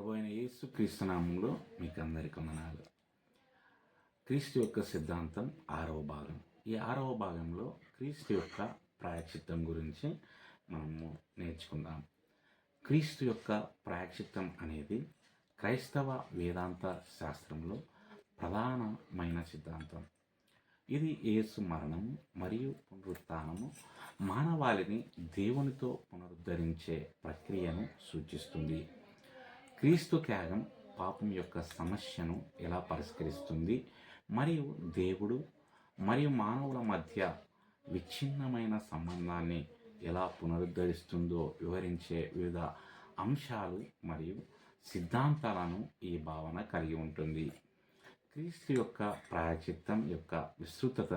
ప్రభు అయిన యేసు క్రీస్తు నామంలో మీకు అందరికీ వందనాలు. క్రీస్తు యొక్క సిద్ధాంతం ఆరవ భాగం. ఈ ఆరవ భాగంలో క్రీస్తు యొక్క ప్రాయచిత్తం గురించి మనము నేర్చుకుందాం. క్రీస్తు యొక్క ప్రాయచిత్తం అనేది క్రైస్తవ వేదాంత శాస్త్రంలో ప్రధానమైన సిద్ధాంతం. ఇది యేసు మరణం మరియు పునరుత్నము మానవాళిని దేవునితో పునరుద్ధరించే ప్రక్రియను సూచిస్తుంది. క్రీస్తు త్యాగం పాపం యొక్క సమస్యను ఎలా పరిష్కరిస్తుంది? మరియు దేవుడు మరియు మానవుల మధ్య విచ్ఛిన్నమైన సంబంధాన్ని ఎలా పునరుద్ధరిస్తుందో వివరించే వివిధ అంశాలు మరియు సిద్ధాంతాలను ఈ భావన కలిగి ఉంటుంది. క్రీస్తు యొక్క ప్రాయచిత్తం యొక్క విస్తృతత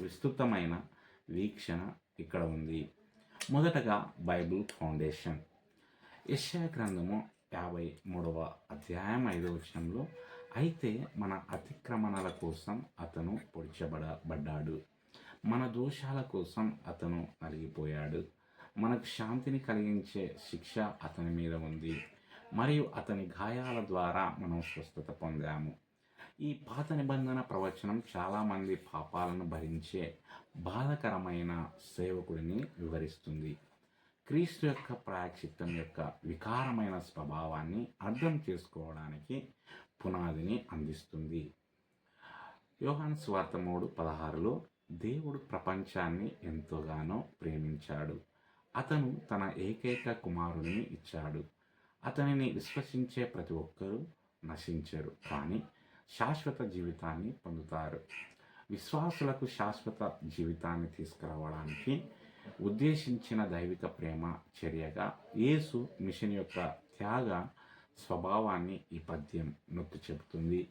విస్తృతమైన వీక్షణ ఇక్కడ ఉంది. మొదటగా బైబిల్ ఫౌండేషన్. యశ్యా గ్రంథము యాభై మూడవ అధ్యాయం ఐదవ వచనంలో అయితే మన అతిక్రమణల కోసం అతను పొడిచబడబడ్డాడు. మన దోషాల కోసం అతను నలిగిపోయాడు. మనకు శాంతిని కలిగించే శిక్ష అతని మీద ఉంది. మరియు అతని గాయాల ద్వారా మనం స్వస్థత పొందాము. ఈ పాత నిబంధన ప్రవచనం చాలామంది పాపాలను భరించే బాధకరమైన సేవకుడిని వివరిస్తుంది. క్రీస్తు యొక్క ప్రాయచిత్తం యొక్క వికారమైన స్వభావాన్ని అర్థం చేసుకోవడానికి పునాదిని అందిస్తుంది. యోహాన్ స్వార్థ మూడు పదహారులో దేవుడు ప్రపంచాన్ని ఎంతోగానో ప్రేమించాడు. అతను తన ఏకైక కుమారుడిని ఇచ్చాడు. అతనిని విశ్వసించే ప్రతి ఒక్కరూ నశించరు కానీ శాశ్వత జీవితాన్ని పొందుతారు. విశ్వాసులకు శాశ్వత జీవితాన్ని తీసుకురావడానికి ఉద్దేశించిన దైవిక ప్రేమ చర్యగా యేసు మిషన్ యొక్క త్యాగ స్వభావాన్ని ఈ పద్యం నొక్కి చెబుతుంది.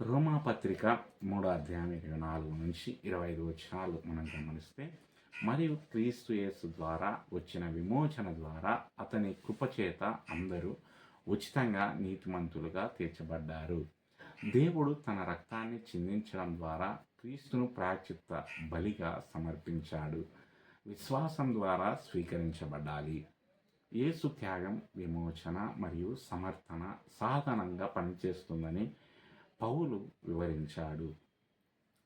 రోమాపత్రిక మూడో అధ్యాయం ఇరవై నాలుగు నుంచి ఇరవై ఐదు వచనాలు మనం గమనిస్తే మరియు క్రీస్తు యేసు ద్వారా వచ్చిన విమోచన ద్వారా అతని కృపచేత అందరూ ఉచితంగా నీతిమంతులుగా తీర్చబడ్డారు. దేవుడు తన రక్తాన్ని చిందించడం ద్వారా క్రీస్తును ప్రాచిత్త బలిగా సమర్పించాడు. విశ్వాసం ద్వారా స్వీకరించబడాలి యేసు త్యాగం విమోచన మరియు సమర్థన సాధనంగా పనిచేస్తుందని పౌలు వివరించాడు.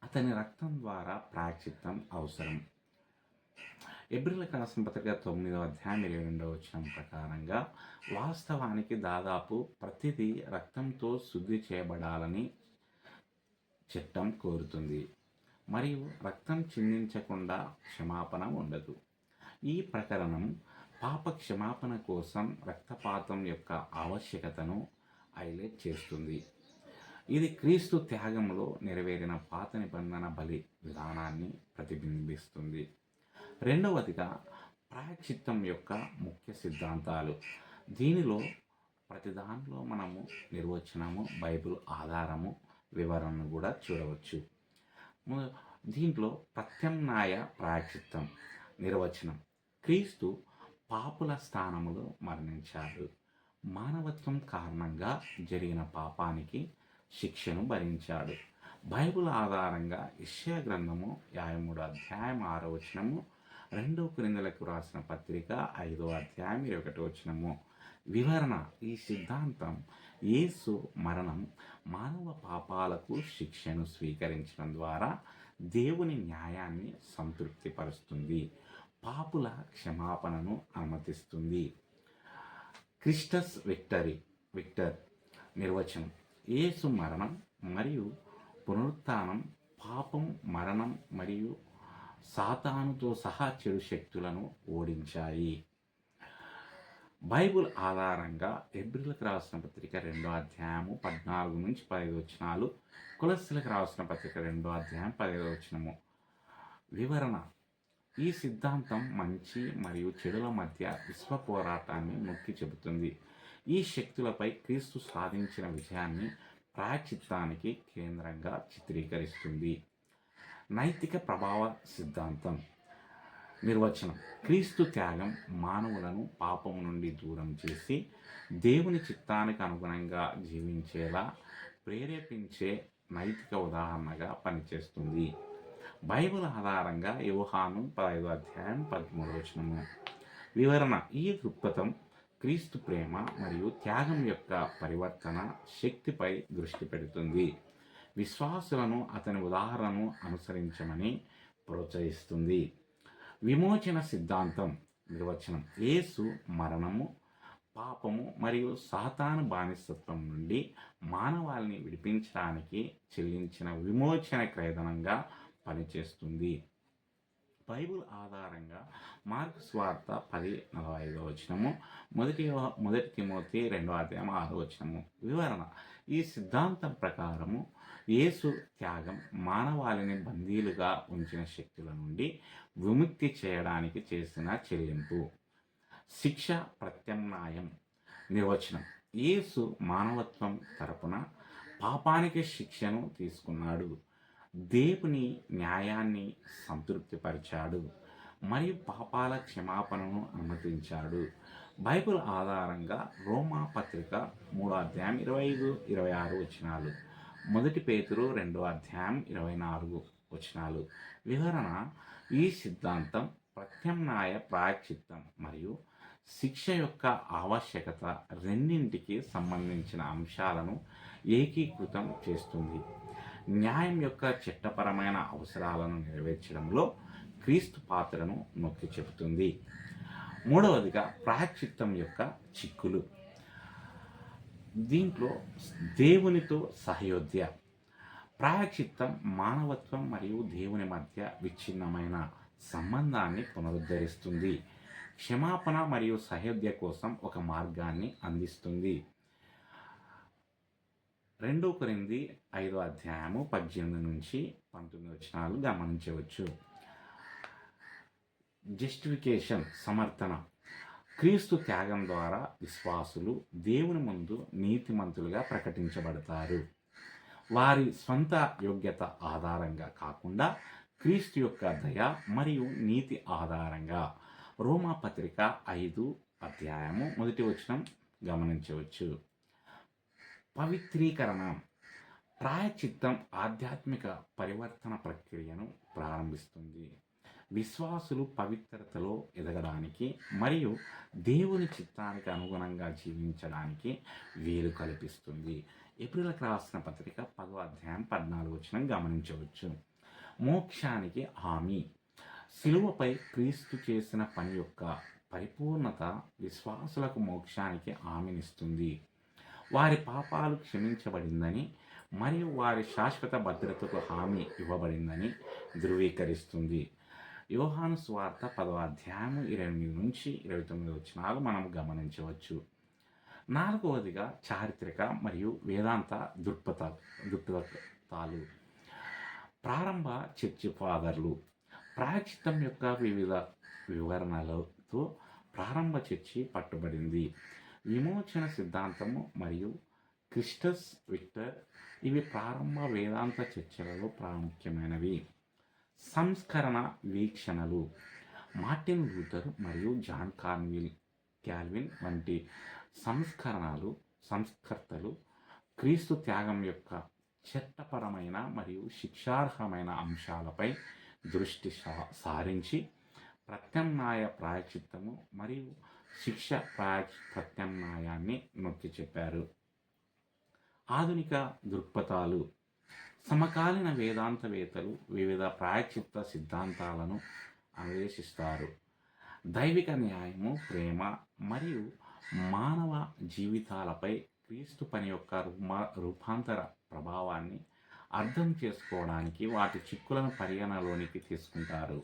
అతని రక్తం ద్వారా ప్రాచిత్తం అవసరం. ఏప్రిల్ రాసిన పత్రిక తొమ్మిదవ అధ్యాయం ఇరవై రెండవ వచ్చిన ప్రకారంగా వాస్తవానికి దాదాపు ప్రతిదీ రక్తంతో శుద్ధి చేయబడాలని చట్టం కోరుతుంది. మరియు రక్తం చిందించకుండా క్షమాపణ ఉండదు. ఈ ప్రకరణం పాప క్షమాపణ కోసం రక్తపాతం యొక్క ఆవశ్యకతను హైలైట్ చేస్తుంది. ఇది క్రీస్తు త్యాగంలో నెరవేరిన పాత నిబంధన బలి విధానాన్ని ప్రతిబింబిస్తుంది. రెండవదిగా ప్రాయచిత్తం యొక్క ముఖ్య సిద్ధాంతాలు. దీనిలో ప్రతి దాంట్లో మనము నిర్వచనము బైబిల్ ఆధారము వివరణను కూడా చూడవచ్చు. దీంట్లో ప్రత్యామ్నాయ ప్రాయచిత్తం నిర్వచనం. క్రీస్తు పాపుల స్థానములో మరణించాడు. మానవత్వం కారణంగా జరిగిన పాపానికి శిక్షను భరించాడు. బైబిల్ ఆధారంగా ఇష్యా గ్రంథము యాభై మూడు అధ్యాయం ఆరో వచనము రెండో క్రిందలకు రాసిన పత్రిక ఐదో అధ్యాయం ఇరవై ఒకటి వచనము. వివరణ ఈ సిద్ధాంతం యేసు మరణం మానవ పాపాలకు శిక్షను స్వీకరించడం ద్వారా దేవుని న్యాయాన్ని సంతృప్తిపరుస్తుంది. పాపుల క్షమాపణను అనుమతిస్తుంది. క్రిస్టస్ విక్టరీ విక్టర్ నిర్వచనం. యేసు మరణం మరియు పునరుత్థానం పాపం మరణం మరియు సాతానుతో సహా చెడు శక్తులను ఓడించాయి. బైబుల్ ఆధారంగా ఎబ్రిల్కి రాసిన పత్రిక రెండో అధ్యాయము పద్నాలుగు నుంచి పదిహేదు వచనాలు కులస్సులకు రాసిన పత్రిక రెండో అధ్యాయం పదిహేదు వచనము. వివరణ ఈ సిద్ధాంతం మంచి మరియు చెడుల మధ్య విశ్వ పోరాటాన్ని నొక్కి చెబుతుంది. ఈ శక్తులపై క్రీస్తు సాధించిన విజయాన్ని ప్రాయచిత్తానికి కేంద్రంగా చిత్రీకరిస్తుంది. నైతిక ప్రభావ సిద్ధాంతం నిర్వచనం. క్రీస్తు త్యాగం మానవులను పాపం నుండి దూరం చేసి దేవుని చిత్తానికి అనుగుణంగా జీవించేలా ప్రేరేపించే నైతిక ఉదాహరణగా పనిచేస్తుంది. బైబిల్ ఆధారంగా యోహాను పదహైదు అధ్యాయం పదమూడు వచనము. వివరణ ఈ దృక్పథం క్రీస్తు ప్రేమ మరియు త్యాగం యొక్క పరివర్తన శక్తిపై దృష్టి పెడుతుంది. విశ్వాసులను అతని ఉదాహరణను అనుసరించమని ప్రోత్సహిస్తుంది. విమోచన సిద్ధాంతం నిర్వచనం. యేసు మరణము పాపము మరియు సాతాను బానిసత్వం నుండి మానవాళిని విడిపించడానికి చెల్లించిన విమోచన క్రయదనంగా పనిచేస్తుంది. బైబుల్ ఆధారంగా మార్కు స్వార్త పది నలభై ఐదో వచనము మొదటి మొదటి తిమోతి రెండో అధ్యాయం ఆరో వచనము. వివరణ ఈ సిద్ధాంతం ప్రకారము యేసు త్యాగం మానవాళిని బందీలుగా ఉంచిన శక్తుల నుండి విముక్తి చేయడానికి చేసిన చెల్లింపు. శిక్ష ప్రత్యామ్నాయం. నిర్వచనం. యేసు మానవత్వం తరపున పాపానికి శిక్షను తీసుకున్నాడు. దేవుని న్యాయాన్ని సంతృప్తిపరిచాడు. మరియు పాపాల క్షమాపణను అనుమతించాడు. బైబిల్ ఆధారంగా రోమా పత్రిక మూడో అధ్యాయం ఇరవై ఐదు ఇరవై ఆరు వచ్చినాలు మొదటి పేతురు రెండో అధ్యాయం ఇరవై నాలుగు వచనాలు. వివరణ ఈ సిద్ధాంతం ప్రత్యామ్నాయ ప్రాయచిత్తం మరియు శిక్ష యొక్క ఆవశ్యకత రెండింటికి సంబంధించిన అంశాలను ఏకీకృతం చేస్తుంది. న్యాయం యొక్క చట్టపరమైన అవసరాలను నెరవేర్చడంలో క్రీస్తు పాత్రను నొక్కి చెబుతుంది. మూడవదిగా ప్రాయచిత్తం యొక్క చిక్కులు. దీంట్లో దేవునితో సహయోధ్య ప్రాయచిత్తం మానవత్వం మరియు దేవుని మధ్య విచ్ఛిన్నమైన సంబంధాన్ని పునరుద్ధరిస్తుంది. క్షమాపణ మరియు సహయోధ్య కోసం ఒక మార్గాన్ని అందిస్తుంది. రెండో కొరింది ఐదో అధ్యాయము పద్దెనిమిది నుంచి పంతొమ్మిది వచనాలు గమనించవచ్చు. జస్టిఫికేషన్ సమర్థన క్రీస్తు త్యాగం ద్వారా విశ్వాసులు దేవుని ముందు నీతిమంతులుగా ప్రకటించబడతారు. వారి స్వంత యోగ్యత ఆధారంగా కాకుండా క్రీస్తు యొక్క దయ మరియు నీతి ఆధారంగా. రోమా పత్రిక ఐదు అధ్యాయము మొదటి వచనం గమనించవచ్చు. పవిత్రీకరణ. ప్రాయచిత్తం ఆధ్యాత్మిక పరివర్తన ప్రక్రియను ప్రారంభిస్తుంది. విశ్వాసులు పవిత్రతలో ఎదగడానికి మరియు దేవుని చిత్తానికి అనుగుణంగా జీవించడానికి వీలు కల్పిస్తుంది. ఏప్రిల్కి రాసిన పత్రిక పదో అధ్యాయం పద్నాలుగు వచ్చిన గమనించవచ్చు. మోక్షానికి హామీ. శిలువపై క్రీస్తు చేసిన పని యొక్క పరిపూర్ణత విశ్వాసులకు మోక్షానికి హామీనిస్తుంది. వారి పాపాలు క్షమించబడిందని మరియు వారి శాశ్వత భద్రతకు హామీ ఇవ్వబడిందని ధృవీకరిస్తుంది. యోహాను స్వార్థ పదవ అధ్యాయము ఇరవై ఎనిమిది నుంచి ఇరవై తొమ్మిది వచ్చినాలు మనం గమనించవచ్చు. నాలుగవదిగా చారిత్రక మరియు వేదాంత దృక్పథ దృక్పథాలు. ప్రారంభ చర్చి ఫాదర్లు. ప్రాయచిత్తం యొక్క వివిధ వివరణలతో ప్రారంభ చర్చి పట్టుబడింది. విమోచన సిద్ధాంతము మరియు క్రిస్టస్ విక్టర్ ఇవి ప్రారంభ వేదాంత చర్చలలో ప్రాముఖ్యమైనవి. సంస్కరణ వీక్షణలు. మార్టిన్ లూథర్ మరియు జాన్ కార్న్విల్ క్యాల్విన్ వంటి సంస్కరణలు సంస్కర్తలు క్రీస్తు త్యాగం యొక్క చట్టపరమైన మరియు శిక్షార్హమైన అంశాలపై దృష్టి సారించి ప్రత్యామ్నాయ ప్రాయచిత్తము మరియు శిక్ష ప్రాయ ప్రత్యామ్నాయాన్ని నొక్కి చెప్పారు ఆధునిక దృక్పథాలు సమకాలీన వేదాంతవేత్తలు వివిధ ప్రాయచిత్త సిద్ధాంతాలను అన్వేషిస్తారు. దైవిక న్యాయము ప్రేమ మరియు మానవ జీవితాలపై క్రీస్తు పని యొక్క రూపా రూపాంతర ప్రభావాన్ని అర్థం చేసుకోవడానికి వాటి చిక్కులను పరిగణలోనికి తీసుకుంటారు.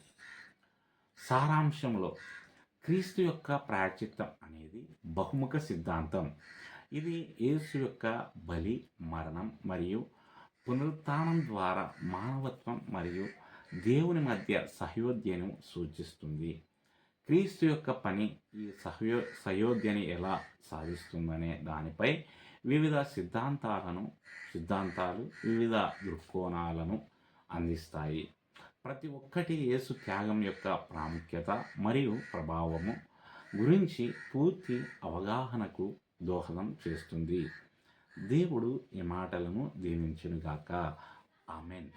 సారాంశంలో క్రీస్తు యొక్క ప్రాచిత్వం అనేది బహుముఖ సిద్ధాంతం. ఇది యేసు యొక్క బలి మరణం మరియు పునరుత్నం ద్వారా మానవత్వం మరియు దేవుని మధ్య సహయోధ్యను సూచిస్తుంది. క్రీస్తు యొక్క పని ఈ సహయో సయోధ్యని ఎలా సాధిస్తుందనే దానిపై వివిధ సిద్ధాంతాలను సిద్ధాంతాలు వివిధ దృక్కోణాలను అందిస్తాయి. ప్రతి ఒక్కటి యేసు త్యాగం యొక్క ప్రాముఖ్యత మరియు ప్రభావము గురించి పూర్తి అవగాహనకు దోహదం చేస్తుంది. దేవుడు ఈ మాటలను దీవించునుగాక. ఆమెన్.